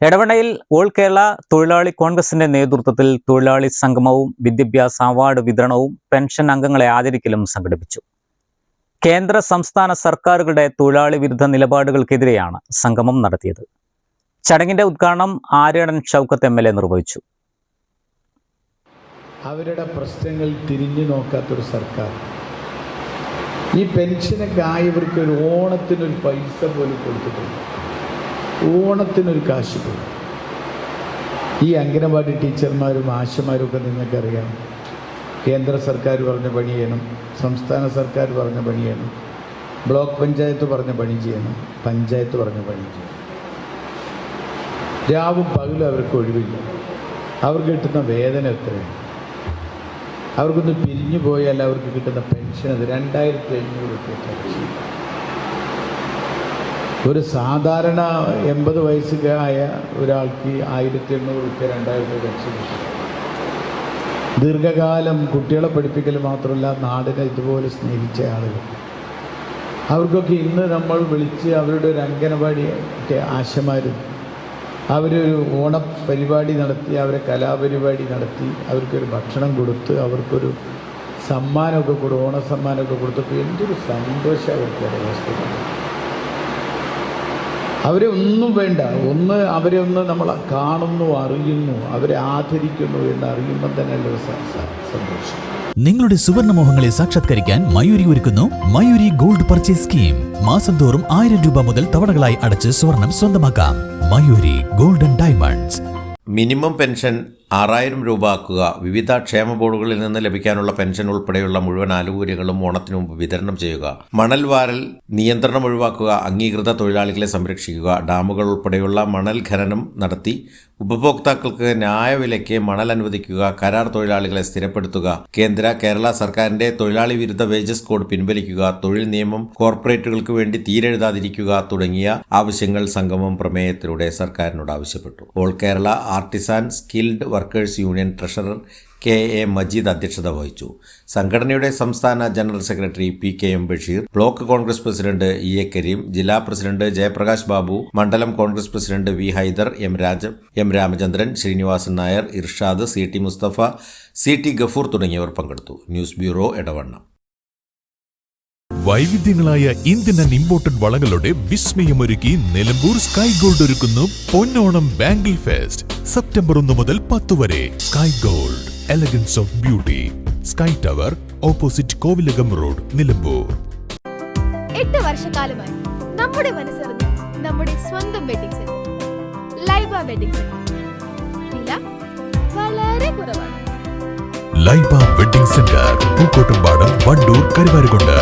എടവണ്ണയിൽ all Kerala തൊഴിലാളി കോൺഗ്രസിന്റെ നേതൃത്വത്തിൽ തൊഴിലാളി സംഗമവും വിദ്യാഭ്യാസ അവാർഡ് വിതരണവും പെൻഷൻ അംഗങ്ങളെ ആദരിക്കലും സംഘടിപ്പിച്ചു. കേന്ദ്ര സംസ്ഥാന സർക്കാരുകളുടെ തൊഴിലാളി വിരുദ്ധ നിലപാടുകൾക്കെതിരെയാണ് സംഗമം നടത്തിയത്. ചടങ്ങിന്റെ ഉദ്ഘാടനം Aryadan Shoukath M L A നിർവഹിച്ചു. അവരുടെ പ്രശ്നങ്ങൾ തിരിഞ്ഞു നോക്കാത്തൊരു സർക്കാർ. ഈ പെൻഷനൊക്കെ ആയവർക്ക് ഒരു ഓണത്തിനൊരു പൈസ പോലും കൊടുത്തിട്ടില്ല. ഓണത്തിനൊരു കാശ് പോകും ഈ അംഗനവാടി ടീച്ചർമാരും ആശമാരും ഒക്കെ നിങ്ങൾക്കറിയാം. കേന്ദ്ര സർക്കാർ പറഞ്ഞ പണി ചെയ്യണം സംസ്ഥാന സർക്കാർ പറഞ്ഞ പണി ചെയ്യണം ബ്ലോക്ക് പഞ്ചായത്ത് പറഞ്ഞ പണി ചെയ്യണം പഞ്ചായത്ത് പറഞ്ഞ പണി ചെയ്യണം. രാവും പകലും അവർക്ക് ഒഴിവില്ല. അവർക്ക് കിട്ടുന്ന വേദന എത്രയാണ്? അവർക്കൊന്ന് പിരിഞ്ഞു പോയാൽ അവർക്ക് കിട്ടുന്ന പെൻഷൻ അത് രണ്ടായിരത്തി അഞ്ഞൂറ് രൂപ ഒരു സാധാരണ എൺപത് വയസ്സുകാരായ ഒരാൾക്ക് ആയിരത്തി എണ്ണൂറ് രൂപ രണ്ടായിരം രൂപ ദീർഘകാലം കുട്ടികളെ പഠിപ്പിക്കൽ മാത്രമല്ല നാടിനെ ഇതുപോലെ സ്നേഹിച്ച ആളുകൾ. അവർക്കൊക്കെ ഇന്ന് നമ്മൾ വിളിച്ച് അവരുടെ ഒരു അംഗനവാടി ഒക്കെ ആശമാരും അവരൊരു ഓണ പരിപാടി നടത്തി അവരെ കലാപരിപാടി നടത്തി അവർക്കൊരു ഭക്ഷണം കൊടുത്ത് അവർക്കൊരു സമ്മാനമൊക്കെ കൊടുത്ത് ഓണ സമ്മാനമൊക്കെ കൊടുത്തപ്പോൾ എന്തൊരു സന്തോഷം അവർക്ക് അവസ്ഥ. അവരെ ഒന്നും വേണ്ട. ഒന്ന് അവരെ ഒന്ന് നമ്മൾ കാണുന്നു അറിയുന്നു. അവരെ ആദരിക്കുന്നു എന്ന് അറിയുമ്പോൾ തന്നെ സന്തോഷം. നിങ്ങളുടെ സുവർണമോഹങ്ങളെ സാക്ഷാത്കരിക്കാൻ മയൂരി ഒരുക്കുന്നു മയൂരി ഗോൾഡ് പർച്ചേസ് സ്കീം. മാസം തോറും ആയിരം രൂപ മുതൽ തവണകളായി അടച്ച് സ്വർണം സ്വന്തമാക്കാം. Mayuri golden diamonds. Minimum pension ആറായിരം രൂപ ആക്കുക വിവിധ ക്ഷേമ ബോർഡുകളിൽ നിന്ന് ലഭിക്കാനുള്ള പെൻഷൻ ഉൾപ്പെടെയുള്ള മുഴുവൻ ആനുകൂല്യങ്ങളും ഓണത്തിനു മുമ്പ് വിതരണം ചെയ്യുക. മണൽ വാരൽ നിയന്ത്രണം ഒഴിവാക്കുക. അംഗീകൃത തൊഴിലാളികളെ സംരക്ഷിക്കുക. ഡാമുകൾ ഉൾപ്പെടെയുള്ള മണൽ ഖനനം നടത്തി ഉപഭോക്താക്കൾക്ക് ന്യായവിലയ്ക്ക് മണൽ അനുവദിക്കുക കരാർ തൊഴിലാളികളെ സ്ഥിരപ്പെടുത്തുക കേന്ദ്ര കേരള സർക്കാരിന്റെ തൊഴിലാളി വിരുദ്ധ വേജസ് കോഡ് പിൻവലിക്കുക തൊഴിൽ നിയമം കോർപ്പറേറ്റുകൾക്ക് വേണ്ടി തീരെഴുതാതിരിക്കുക തുടങ്ങിയ ആവശ്യങ്ങൾ സംഗമം പ്രമേയത്തിലൂടെ സർക്കാരിനോട് ആവശ്യപ്പെട്ടു. All Kerala artisan skilled workers union treasurer K A Majeed അധ്യക്ഷത വഹിച്ചു. സംഘടനയുടെ സംസ്ഥാന general secretary P K M Basheer block Congress president E A Kareem ജില്ലാ പ്രസിഡന്റ് ജയപ്രകാശ് ബാബു മണ്ഡലം Congress president V Haider M Raja M Ramachandran Srinivasan Nair Irshad C T Mustafa C T Gafoor തുടങ്ങിയവർ പങ്കെടുത്തു. News bureau Edavanna. വൈവിധ്യങ്ങളായ Indian and imported വളകളുടെ വിസ്മയമൊരുക്കി Nilambur sky gold ഒരുക്കുന്നു Ponnonam bangle fest. September ഒന്ന് മുതൽ പത്ത് വരെ sky gold. Elegance of beauty sky tower opposite Kovilakam road Nilambur എട്ട് വർഷക്കാലമായി നമ്മുടെ മനസ്സറിഞ്ഞ് നമ്മുടെ സ്വന്തം wedding centre Laiba wedding centre വില വളരെ കുറവാണ്. Laiba wedding centre Pookkottumpadam Wandoor Karuvarakundu.